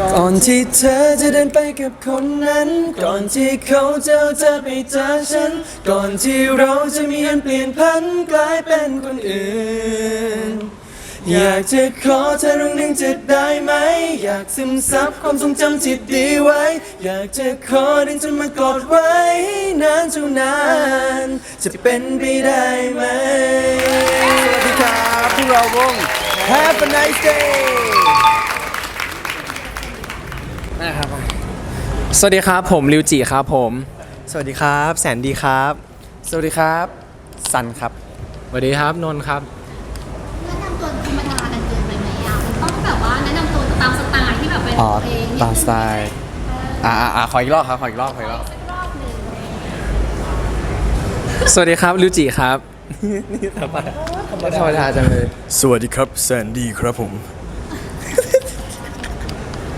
ก่อนที่เธอจะเดินไปกับคนนั้น ก่อนที่เขาจะเอาเธอไปจากฉัน ก่อนที่เราจะมีอันเปลี่ยนพันกลายเป็นคนอื่น อยากจะขอเธอเรื่องหนึ่งจะได้ไหม อยากซึมซับความทรงจำที่ดีไว้ อยากจะขอดึงจนมากอดไว้นานเท่านาน จะเป็นไปได้ไหม สวัสดีครับพวกเราวง Have a nice day นะครับสวัสดีครับผมริวจิครับผม สวัสดีครับ แสนดีครับ สวัสดีครับ สันครับ สวัสดีครับนนท์ครับ แนะนำตัวธรรมดากันเกินไปไหมอะมันต้องแบบว่าแนะนำตัวตามสไตล์ที่แบบเป็นอ๋อตัวเองนิดนึงตามสไตล์อ่าอ่าขออีกรอบครับ ขออีกรอบขออีกรอบ สักรอบหนึ่งสวัสดีครับริวจิครับนี่ธรรมดาธรรมดาจังเลย สวัสดีครับแสนดีครับผม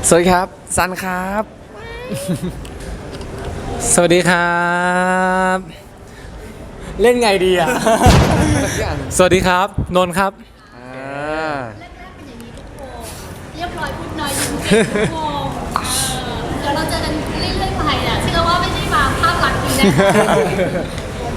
สวัสดีครับสันครับ สวัสดีครับ เล่นไงดีอะสวัสดีครับ นนท์ครับ อ่าแรกๆเป็นอย่างนี้ทุกโมงเรียบร้อยพูดน้อยยิ้มเก่งทุกโมงเออเดี๋ยวเราเจอกันเรื่อยๆไปอะเชื่อว่าไม่ได้มาภาพลักษณ์ดีแน่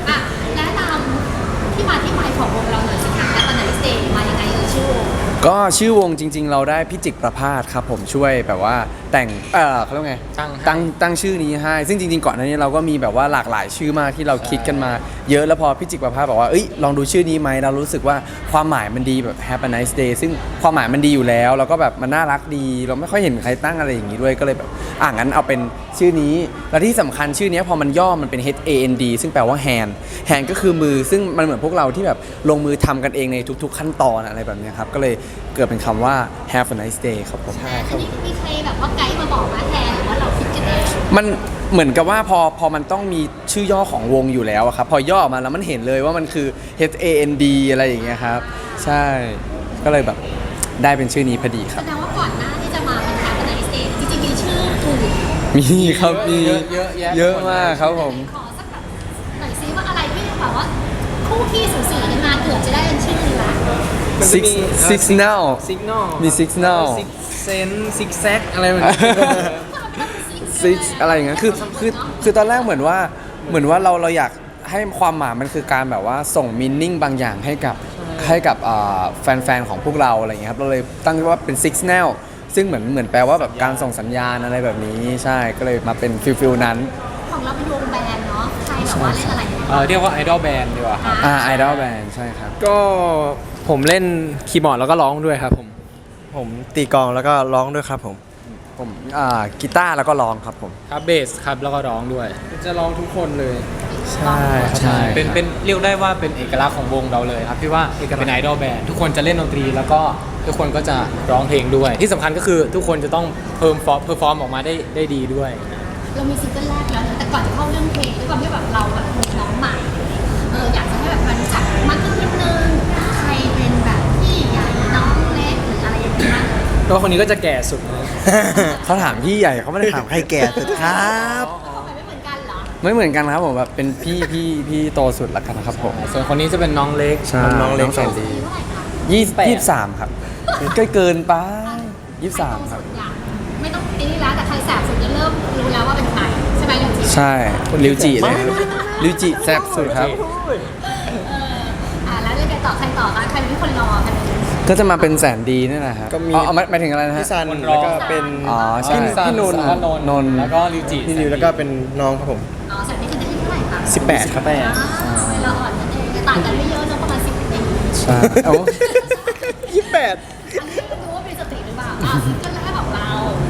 อะแนะนำที่มาที่ไปของวงเราหน่อยสิคะและตอนไหนสเตย์มายังไงเออชื่อวง ก็ชื่อวงจริง ๆ เราได้พี่จิกประพาสครับผมช่วยแบบว่า แต่ง เออเขาเรียกว่าไง ตั้งให้ ตั้งตั้งชื่อนี้ให้ ซึ่งจริงๆ ก่อนหน้านี้เราก็มีแบบว่าหลากหลายชื่อมากที่เราคิดกันมา เยอะแล้วพอพี่จิกประพาสบอกว่า เอ้ย ลองดูชื่อนี้ไหมเรารู้สึกว่าความหมายมันดีแบบ Have a nice day ซึ่งความหมายมันดีอยู่แล้ว แล้วก็แบบมันน่ารักดี เราไม่ค่อยเห็นใครตั้งอะไรอย่างนี้ด้วย ก็เลยแบบ อ่างั้นเอาเป็นชื่อนี้ แล้วที่สำคัญชื่อนี้พอมันย่อมันเป็น H A N D ซึ่งแปลว่า hand hand ก็คือมือ ซึ่งมันเหมือนพวกเราที่แบบลงมือทำกันเองในทุก ๆ ขั้นตอนอะไรแบบเนี้ยครับ ก็เลยเกิดเป็นคำว่า have a nice day ครับผมอันนี้มีใครแบบว่าไกด์มา บอกมาแทนหรือว่าเราคิดกันเองมันเหมือนกับว่าพอพอมันต้องมีชื่อย่อของวงอยู่แล้วอะครับ พอย่อออกมาแล้วมันเห็นเลยว่ามันคือ H A N D อะไรอย่างเงี้ยครับ ใช่ก็เลยแบบได้เป็นชื่อนี้พอดีคแสรับ ดงว่าก่อนหน้าที่จะมาเป็นแคปในสเตย์จริงๆมีชื่ออื่นมีครับมีเยอะเยอะแยะ เยอะมากครับผม ขอสักแบบหน่อยซิว่าอะไรที่แบบว่าคู่ขี้สูสีกันมาเกือบจะได้เป็นชื่อ นี้ละ six six now ซิกนอลมี six now ซิกเซนซิกแซกอะไรแบบนี้ ซิกอะไรอย่างเงี้ยคือคือคือตอนแรกเหมือนว่าเหมือนว่าเราเราอยากให้ความหมายมันคือการแบบว่าส่งมินนิ่งบางอย่างให้กับให้กับอ่าแฟนๆ ของพวกเราอะไรอย่างเงี้ยครับเราเลยตั้งว่าเป็น six now ซึ่งเหมือนเหมือนแปลว่าแบบการส่งสัญญาณอะไรแบบนี้ใช่ก็เลยมาเป็นฟิลฟิลนั้น ของเราเป็นวงแบนด์เนาะใครแบบว่าเล่นอะไรเนี่ยเออเรียกว่าไอดอลแบนด์ดีกว่าครับอ่าไอดอลแบนใช่ครับ ก็ผมเล่นคีย์บอร์ดแล้วก็ร้องด้วยครับผมผมตีกลองแล้วก็ร้องด้วยครับผม ผมอ่ากีตาร์แล้วก็ร้องครับผม ครับเบสครับแล้วก็ร้องด้วย จะร้องทุกคนเลยใช่ใช่เป็นเป็นเรียกได้ว่าเป็นเอกลักษณ์ของวงเราเลยครับที่ว่าเป็นไอดอลแบนด์ทุกคนจะเล่นดนตรีแล้วก็ทุกคนก็จะร้องเพลงด้วย ที่สำคัญก็คือทุกคนจะต้องเพิ่มฟอร์เพอร์ฟอร์มออกมาได้ได้ดีด้วย เรามีซิงเกิลแรกแล้วนะแต่ก่อนจะเข้าเรื่องเพลงด้วย ก็คนนี้ก็จะแก่สุดนะเขาถามพี่ใหญ่เขาไม่ได้ถามใครแก่สุดครับทำไมไม่เหมือนกันเหรอไม่เหมือนกันครับผมแบบเป็นพี่พี่พี่โตสุดละกันครับผมส่วนคนนี้จะเป็นน้องเล็ก ใช่น้องเล็กแสนดีอายุเท่าไหร่คะยี่สิบยี่สิบสามครับก็เกินไปยี่สิบสามครับไม่ต้องตีนี่แล้วแต่ใครแสบสุดจะเริ่มรู้แล้วว่าเป็นใครใช่ไหมลิวจิใช่ริวจิเลยครับริวจิแซ่บสุดครับ เอออ่าแล้วเรื่องใครต่อใครต่อคะใครเป็นคนรอกัน ก็จะมาเป็นแสนดีนี่แหละครับก็มี อ๋อเอาหมายหมายถึงอะไรนะฮะ พี่ซันคนร้แล้อง วก็เป็นอ๋อใช่พี่ซัพี่นนท์แล้วก็นนท์นนท์ แล้วก็ลิวจิพี่นิวแล้วก็เป็นน้องครับผมอ๋อแสบนี่คือได้ที่เท่าไหร่คะ18 ครับอ่าเวลาอ่อนนั่นเองต่างกันไม่เยอะนะประมาณสิบปีใช่เอา28 อันนี้ไม่รู้ว่ามีสติหรือเปล่าอะซิงเกิลแรกของเรา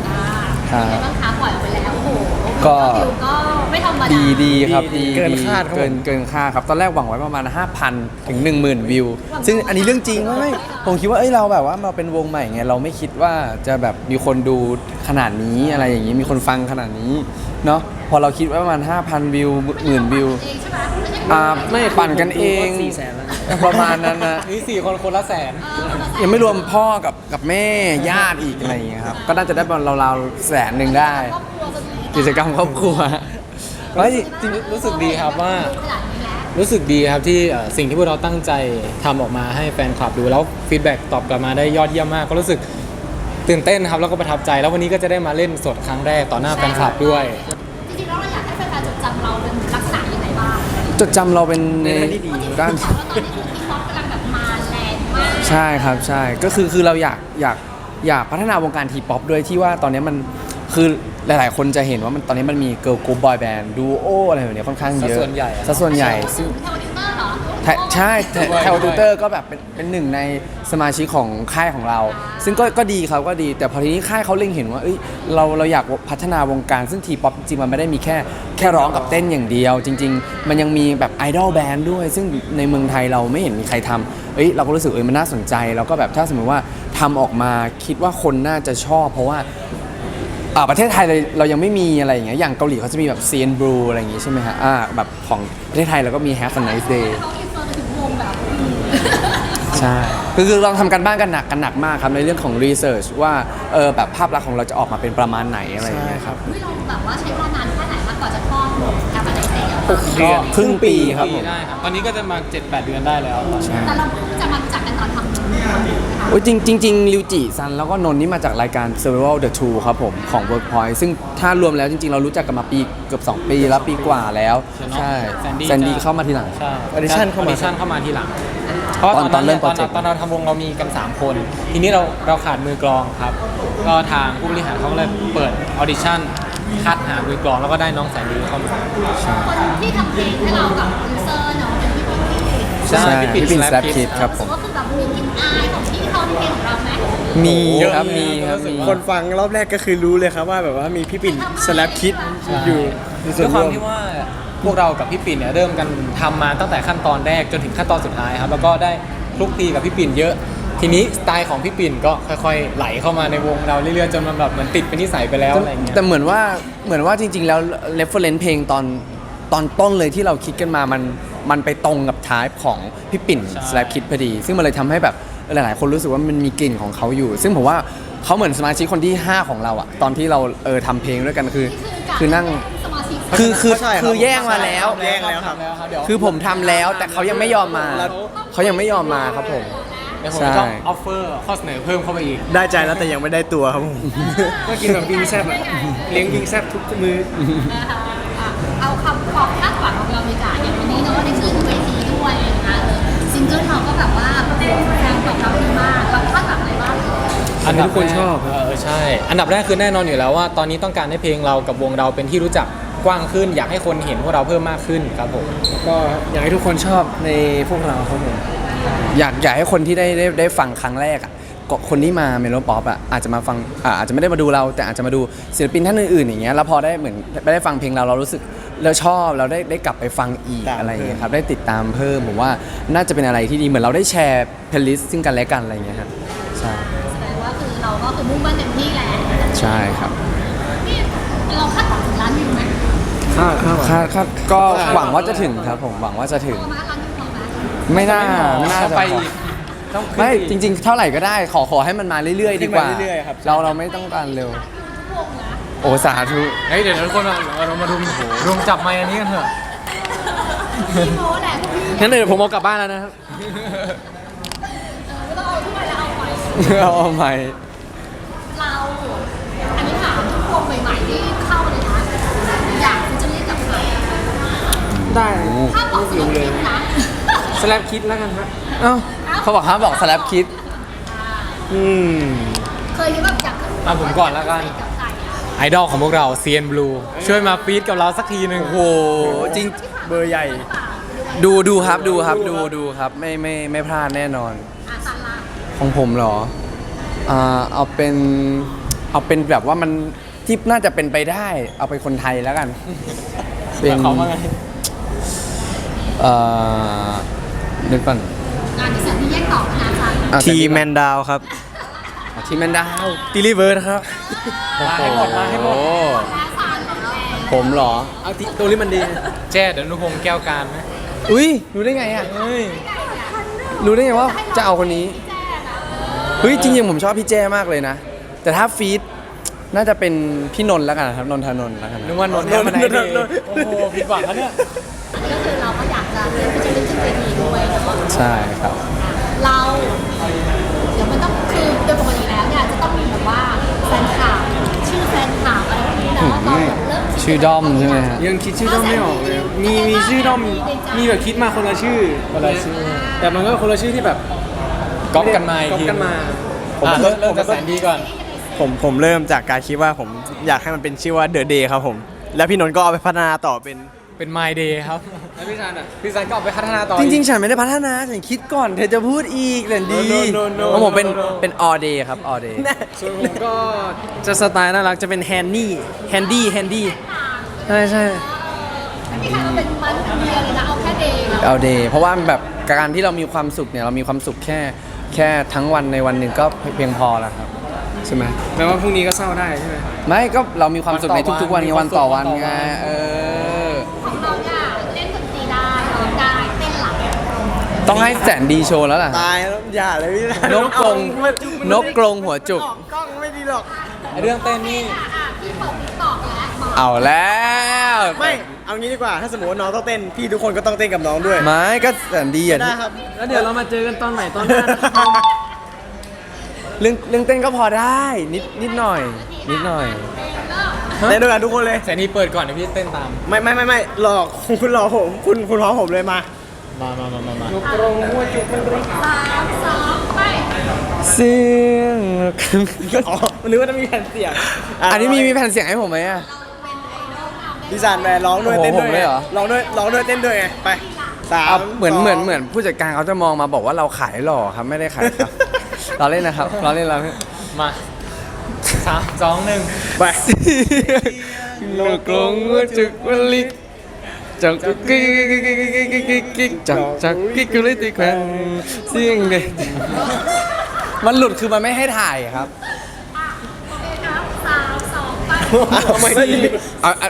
อ่าครับเป็นไงบ้างคะปล่อยออกไปแล้วโอ้โหก็ วิวก็ไม่ ธรรมดา ดีดีครับดีเกินดีคาดครับผม เกินเกินคาดครับ ตอนแรกหวังไว้ประมาณ 5,000 ถึง 10,000 วิว ซึ่งอันนี้เรื่องจริงไม่ผมคิดว่าเอ้ยเราแบบว่าเราเป็นวงใหม่ไงเราไม่คิดว่าจะแบบมีคนดูขนาดนี้อะไรอย่างนี้มีคนฟังขนาดนี้เนาะพอเราคิดว่าประมาณ 5,000 วิวหมื่นวิวเองใช่ไหมไม่ใช่อ่าไม่ปั่นกันเองสี่แสนแล้วประมาณนั้นนะ นี่สี่คนคนละแสน เออคนละแสนยังไม่รวมพ่อกับกับแม่ญาติอีกอะไรอย่างเงี้ยครับ ก็น่าจะได้ประมาณราวๆแสนหนึ่งได้ ครอบครัวจนถึงกิจกรรมครอบครัว เฮ้ยจริงรู้สึกดีครับว่าขนาดนี้แล้วรู้สึกดีครับที่เอ่อสิ่งที่พวกเราตั้งใจทำออกมาให้แฟนคลับดูแล้วฟีดแบ็กตอบกลับมาได้ยอดเยี่ยมมากก็รู้สึกตื่นเต้นครับแล้วก็ประทับใจ แล้ววันนี้ก็จะได้มาเล่นสดครั้งแรกต่อหน้าแฟนคลับด้วย จริงๆแล้วเราอยากให้แฟนๆจดจำเราเป็นลักษณะยังไงบ้างจดจำเราเป็นในในทางที่ดีด้าน เพราะว่าตอนนี้คือพี่ป๊อปกำลังแบบมาแรงมากใช่ครับใช่ก็คือคือเราอยากอยากอยากพัฒนาวงการทีป๊อปด้วยที่ว่าตอนนี้มันคือ หลายๆ คนจะเห็นว่ามันตอนนี้มันมีเกิร์ลกรุ๊ปบอยแบนด์ดูโออะไรแบบนี้ค่อนข้างเยอะสัดส่วนใหญ่อะ สัดส่วนใหญ่ซึ่ง เทวดิเตอร์เหรอแทใช่แทด้วยแทวตูเตอร์ก็แบบเป็นเป็นหนึ่งในสมาชิกของค่ายของเรา ซึ่งก็ก็ดีครับก็ดี แต่พอทีนี้ค่ายเขาเล็งเห็นว่าเอ้ยเราเราอยากพัฒนาวงการ ซึ่งทีป๊อปจริงๆมันไม่ได้มีแค่แค่ร้องกับเต้นอย่างเดียว จริง ๆ มันยังมีแบบไอดอลแบนด์ด้วย ซึ่งในเมืองไทยเราไม่เห็นมีใครทำเอ้ยเราก็รู้สึกเอ้ยมันน่าสนใจ แล้วก็แบบถ้าสมมติว่าทำออกมาคิดว่าคนน่าจะชอบ เพราะว่า อ่าประเทศไทยเราเรายังไม่มีอะไรอย่างเงี้ยอย่างเกาหลีเขาจะมีแบบ CN Blue อะไรอย่างงี้ใช่ไหมฮะอ่าแบบของประเทศไทยเราก็มี Have a nice day เขาอินเตอร์ไปถึงวงแบบใช่คือคือเราทำกันบ้านกันหนักกันหนักมากครับในเรื่องของ research ว่าเออแบบภาพลักษณ์ของเราจะออกมาเป็นประมาณไหนอะไรอย่างเงี้ยครับเฮ้ยเราแบบว่าใช้เวลานานแค่ไหนมากกว่าจะคลอดแอปอะไรเสร็จก็ครึ่งปีครับผม ได้ครับ ตอนนี้ก็จะมา 7-8 เดือนได้แล้วใช่แต่เราเพิ่งจะมารู้จักกันตอนทำ โอ้ยจริงจริงจริงริวจิซันแล้วก็นนท์นี่มาจากรายการ Survival the Two ครับผม ของ Workpoint ซึ่งถ้ารวมแล้วจริง ๆ เรารู้จักกันมาปีเกือบ 2 ปีแล้วปีกว่าแล้ว ใช่แซนดี้แซนดี้เข้ามาทีหลัง ใช่ Audition เข้ามาออดิชั่นเข้ามาทีหลังเพราะตอนตอนเริ่มตอนโปรเจกต์ตอนเราทำวงเรามีกัน 3 คน ทีนี้เราเราขาดมือกลองครับ ก็ทางผู้บริหารเขาก็เลยเปิดออดิชั่นคัดหามือกลองแล้วก็ได้น้องแสนดีเข้ามาคนที่ทำเพลงให้เรากับโปรดิวเซอร์เนาะเป็นพี่ปิ๊กพี่ใช่ใช่พี่พี่ปิ่ปิ่นน Slap Slap Kids Kids ครับผมก็คือแบบมีกลิ่น อายของที่เขาในเพลงของเราไหมมีครับมีครับมี คนฟังรอบแรกก็คือรู้เลยครับว่าแบบว่ามีพี่ปิ่นสแลปคิดอยู่ในส่ด้ววนยความร่วมที่ว่าพวกเรากับพี่ปิ่นเนี่ยเริ่มกันทำมาตั้งแต่ขั้นตอนแรกจนถึงขั้นตอนสุดท้ายครับแล้วก็ได้คลุกคลีกับพี่ปิ่นเยอะ ทีนี้สไตล์ของพี่ปิ่นก็ค่อยๆ ไหลเข้ามาในวงเราเรื่อยๆจนมันแบบเหมือนติดเป็นนิสัยไปแล้วอะไรอย่างเงี้ยแต่เหมือนว่าเหมือนว่าจริง ๆ แล้ว reference เพลงตอนตอนต้นเลยที่เราคิดกันมามัน มันไปตรงกับทายของพี่ปิ่นใช่ Slap Kid พอดี ซึ่งมันเลยทำให้แบบหลาย ๆ คนรู้สึกว่ามันมีกลิ่นของเขาอยู่ ซึ่งผมว่าเขาเหมือนสมาชิกคนที่ 5 ของเราอะตอนที่เราเออทำเพลงด้วยกันคือ คือนั่ง สมาชิกคือคือใช่ครับคือแย่งมาแล้ว แย่งแล้วครับแล้วครับเดี๋ยวคือผมทำแล้วแต่เขายังไม่ยอมมาแล้วเขายังไม่ยอมมาครับผม เดี๋ยวผมจะต้องใช่ ออฟเฟอร์ข้อเสนอเพิ่มเข้าไปอีก ได้ใจแล้วแต่ยังไม่ได้ตัวครับผม ก็กินแบบวิงแซบอะเลี้ยงวิงแซบทุกมือนะคะอะเอาคำความคาดหวังของเร อันดับทุกคนชอบแรกเออใช่ อันดับแรกคือแน่นอนอยู่แล้วว่า ตอนนี้ต้องการให้เพลงเรากับวงเราเป็นที่รู้จักกว้างขึ้น อยากให้คนเห็นพวกเราเพิ่มมากขึ้นครับผมก็อยากให้ทุกคนชอบในพวกเราครับผมอยากอยากให้คนที่ได้ได้ได้ฟังครั้งแรกอะก็คนที่มาเมโลป๊อปอะอาจจะมาฟังอ่าอาจจะไม่ได้มาดูเรา แต่อาจจะมาดูศิลปินท่านอื่นๆอย่างเงี้ยแล้วพอได้เหมือนได้ได้ฟังเพลงเราเรารู้สึกแล้วชอบเราได้ได้กลับไปฟังอีกตามอะไรอย่างเงี้ยเพิ่มครับได้ติดตามเพิ่มผมว่าน่าจะเป็นอะไรที่ดีเหมือนเราได้แชร์เพลย์ลิสต์ซึ่งกันและกันอะไรอย่างเงี้ยครับใช่แสดงว่า คือเราก็คือมุ่งมั่นเต็มที่แหละใช่ครับนี่เราคาดหวังถึงล้านวิวไหมข้าวข้าวคาดคาดก็หวังว่าจะถึงครับผมหวังว่าจะถึง พอมาล้านวิวพอไหมไม่น่าไม่น่าต้องจะไปพออีกต้องขึ้นไม่ปอีก จริง ๆ เท่าไหร่ก็ได้ขอขอให้มันมาเรื่อยๆ ดีกว่า ขึ้นมาเรื่อยๆครับ เราเราไม่ต้องการเร็วล้านวิวทุกวงนะโอ้สาธุเฮ้ยเดี๋ยวทุกคนเราเรามาดูรวมจับไมค์อันนี้กันเถอะ พี่โม้แหละพวกพี่งั้นเดี๋ยวผมเอากลับบ้านแล้วนะครับ เออไม่ต้องเอาถ้วยแล้วเอาไป เอาใหม่ เรา อันนี้ถามทุกวงใหม่ๆที่เข้าเลยนะอยากจะเรียกกับใครได้ถ้าบอกศิลปินนะสแลปคิดแล้วกันครับเอ้าเขาบอกห้ามบอกสแลปคิด อืม เคยคิดแบบอยากขึ้นอะผมก่อนแล้วกันกับใครอะไอดอลของพวกเราเซียนบลูช่วยมาฟีดกับเราสักทีหนึ่งโอ้โหจริง เบอร์ใหญ่ ดูดูครับดูครับดูดูครับ ไม่ไม่ไม่พลาดแน่นอน อาซันลาของผมเหรอ อ่าเอาเป็นเอาเป็นแบบว่ามันที่น่าจะเป็นไปได้ เอาเป็นคนไทยแล้วกัน เป็น เขาว่าไงเอ่อนึกก่อนงานที่เสร็จที่แยกต่อนะอาซันอะทีแมนดาวครับทีแมนดาวติลิเวิร์ดครับมาให้หมดมาให้หมด โอ้อาซันของแรงผมเหรอ เอาติตัวลิมันดี แจ้เดี๋ยวนุพงศ์แก้วการไหมอุ้ยรู้ได้ไงอะ เฮ้ย รู้ได้ไงว่าจะเอาคนนี้ เฮ้ยจริงๆผมชอบพี่แจ้มากเลยนะ แต่ถ้าฟีดน่าจะเป็นพี่นนท์แล้วกันนะครับนนทนนท์แล้วกันนึกว่านนท์แนนท์โอ้โหผิดหวังแล้วเนี่ยก็คือเราก็อยากจะเล่นพิจิตรขึ้นเวทีด้วยเนาะใช่ครับ เราเดี๋ยวมันต้องคือโดยปกติแล้วเนี่ยจะต้องมีแบบว่าแฟนคลับชื่อแฟนคลับอะไรพวกนี้เนาะตอนเริ่มชื่อด้อมใช่ไหมฮะยังคิดชื่อด้อมไม่ออกเลยมีมีชื่อด้อมมีแบบคิดมาคนละชื่อคนละชื่อ แต่มันก็คนละชื่อที่แบบ ก๊อปกันมาอีกก๊อปทีกันมาอะเริ่มเริ่มจากแสนดีก่อน ผมผมเริ่มจากการคิดว่าผมอยากให้มันเป็นชื่อว่า The Day ครับผม แล้วพี่นนท์ก็เอาไปพัฒนาต่อเป็น เป็น My Day ครับ แล้วพี่ชานอะพี่ซันก็เอาไปพัฒนาต่อจริงอีกๆฉันไม่ได้พัฒนา ฉันคิดก่อนเธอจะพูดอีกแต่ดี No, no, no, no, ของผมเป็น no, no. เป็น all day ครับ all day ส่วนผมก็จะสไตล์น่ารักจะเป็นแฮนนี่แฮนดี้แฮนดี้ใช่ใช่ไม่มีใครเอาเป็นมันเป็นเดียเลยนะเอาแค่เดย์เนาะ all day เพราะว่าแบบการที่เรามีความสุขเนี่ย เรามีความสุขแค่ แค่ทั้งวันในวันหนึ่งก็เพียงพอแล้วครับใช่ไหมแปลว่าพรุ่งนี้ก็เศร้าได้ใช่ไหม ไม่ก็เรามีความสุขในทุกๆ วันมีไงควาวัมนสุขต่อวันวันต่อไงวันเออ ของเราเนี่ยเล่นดนตรีได้ร้องได้เต้นหลังต้องให้แสนดีโชว์แล้วล่ะ ตายแล้วอย่าเลยพี่นกกรงนกกรงหัวจุก กล้องไม่ดีหรอก เรื่องเต้นนี่ อะอะพี่ เปิดติ๊กต็อกแล้วมาเอาแล้วไม่ เอางี้ดีกว่า ถ้าสมมติว่าน้องต้องเต้น พี่ทุกคนก็ต้องเต้นกับน้องด้วย ไม่ก็แสนดีอะได้ครับ แล้วเดี๋ยวเรามาเจอกันตอนไหนตอนหน้าเรื่องเรื่องเต้นก็พอได้นิดนิดหน่อย นิดหน่อย เต้นด้วยกันทุกคนเลย แสนดีเปิดก่อนเดี๋ยวพี่เต้นตาม ไม่ไม่ไม่ไม่หลอกคุณหลอกผม คุณคุณพร้อมผมเลยมา มามามามามาสามสองไป เสียง อ๋อ มันนึกว่าจะมีแผ่นเสียงอันนี้มีมีแผ่นเสียงให้ผมไหมอะ พี่สานแมนร้องด้วยโอ้โหเต้นด้วยผมเลยเหรอ ร้องด้วยร้องด้วยเต้นด้วยไงไปสามเอาเหมือนสงเหมือนเหมือนผู้จัดการเขาจะมองมาบอกว่าเราขายหล่อครับไม่ได้ขายครับ เราเล่นนะครับเราเล่นเราเล่น มาสามสองหนึ่งไปโลกลงว่าจุกวันลิกจังกิ๊กกิ๊กกิ๊กกิ๊กกิ๊กกิ๊กกิ๊กจังจังกิ๊กกุลิติแควนเสียงเด็กมันหลุดคือมันไม่ให้ถ่ายครับ อะโอเคครับสามสองไป เอาไม่ดีเอาเอา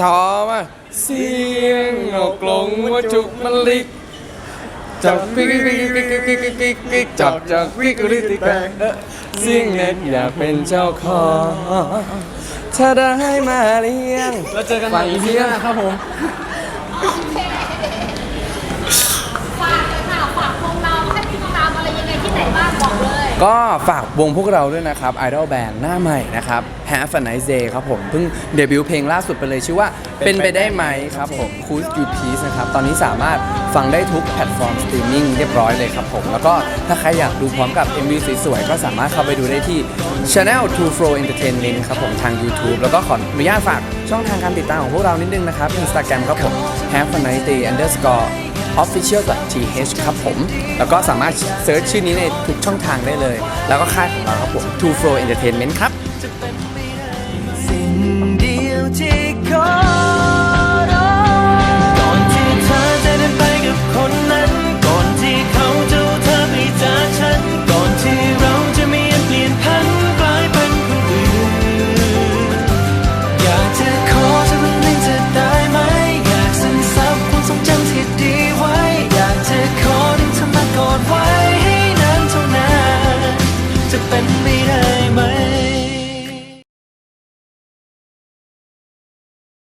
ชอบอะเสียงนกลงว่าจุกมันลิกจับกิ๊กกิ๊กกิ๊กกิ๊กกิ๊กกิ๊กกิ๊กจับจับกิ๊กกุลิติแควนเสียงเด็กอยากเป็นเจ้าของถ้าได้มาเลี้ยงแล้วเจอกันใหม่ EP หน้าครับผมโอเคฝากเลยค่ะฝากพวกเราให้ติดตามอะไรยังไงที่ไหนบ้างบอกเลย ก็ฝากวงพวกเราด้วยนะครับ Idol Band หน้าใหม่นะครับ Have a nice day ครับผมเพิ่งเดบิวต์เพลงล่าสุดไปเลยชื่อว่าเป็นไปได้ไหมครับผม Cool You Peace นะครับ ตอนนี้สามารถฟังได้ทุกแพลตฟอร์มสตรีมมิ่งเรียบร้อยเลยครับผม แล้วก็ถ้าใครอยากดูพร้อมกับ MV สวยๆก็สามารถเข้าไปดูได้ที่ Channel True Flow Entertainment ครับผมทาง YouTube แล้วก็ขออนุญาตฝากช่องทางการติดตามของพวกเรานิดนึงนะครับ Instagram ครับผม Have a nice day underscore official.th ครับผม แล้วก็สามารถเซิร์ชชื่อนี้ในทุกช่องทางได้เลย แล้วก็ค่ายของเราครับผม True Flow Entertainment ครับ